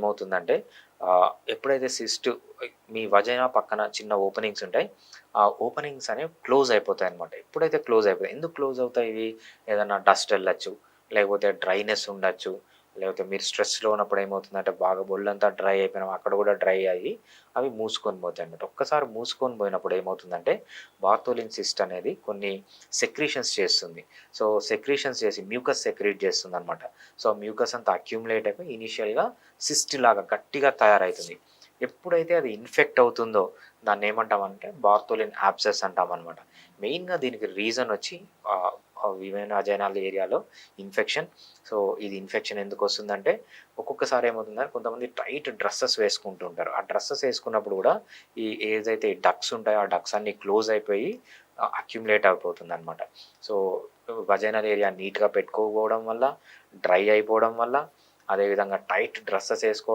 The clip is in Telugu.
ఏమవుతుందంటే ఎప్పుడైతే సిస్ట్ మీ వజైనా పక్కన చిన్న ఓపెనింగ్స్ ఉంటాయి. ఆ ఓపెనింగ్స్ అనేవి క్లోజ్ అయిపోతాయి అనమాట ఎప్పుడైతే క్లోజ్ అయిపోతాయి ఎందుకు క్లోజ్ అవుతాయి ఇవి? ఏదన్నా డస్ట్ వెళ్ళచ్చు లేకపోతే డ్రైనెస్ ఉండొచ్చు, లేకపోతే మీరు స్ట్రెస్‌లో ఉన్నప్పుడు ఏమవుతుందంటే బాగా బొల్లంతా డ్రై అయిపోయిన అక్కడ కూడా డ్రై అయ్యి అవి మూసుకొని పోతాయన్నమాట. ఒక్కసారి మూసుకొని పోయినప్పుడు ఏమవుతుందంటే బార్తోలిన్ సిస్ట్ అనేది కొన్ని సెక్రీషన్స్ చేస్తుంది. సో, సెక్రీషన్స్ చేసి మ్యూకస్ సెక్రీట్ చేస్తుందన్నమాట. సో, మ్యూకస్ అంతా అక్యుములేట్ అయిపోయి ఇనీషియల్‌గా సిస్ట్ లాగా గట్టిగా తయారవుతుంది ఎప్పుడైతే అది ఇన్ఫెక్ట్ అవుతుందో దాన్ని ఏమంటామంటే బార్తోలిన్ యాప్సెస్ అంటామనమాట. మెయిన్‌గా దీనికి రీజన్ వచ్చి విమెన్ ఆహ్, అజైనల్ ఏరియాలో ఇన్ఫెక్షన్. సో, ఇది ఇన్ఫెక్షన్ ఎందుకు వస్తుందంటే ఒక్కొక్కసారి ఏమవుతుందంటే కొంతమంది టైట్ డ్రెస్సెస్ వేసుకుంటూ ఉంటారు. ఆ డ్రెస్సెస్ వేసుకున్నప్పుడు కూడా ఈ ఏదైతే డక్స్ ఉంటాయో ఆ డక్స్ అన్నీ క్లోజ్ అయిపోయి అక్యుములేట్ అయిపోతుంది అయిపోతుందనమాట. సో, వజైనల్ ఏరియా నీట్‌గా పెట్టుకోకపోవడం వల్ల, డ్రై అయిపోవడం వల్ల, అదేవిధంగా టైట్ డ్రెస్సెస్ వేసుకోవడం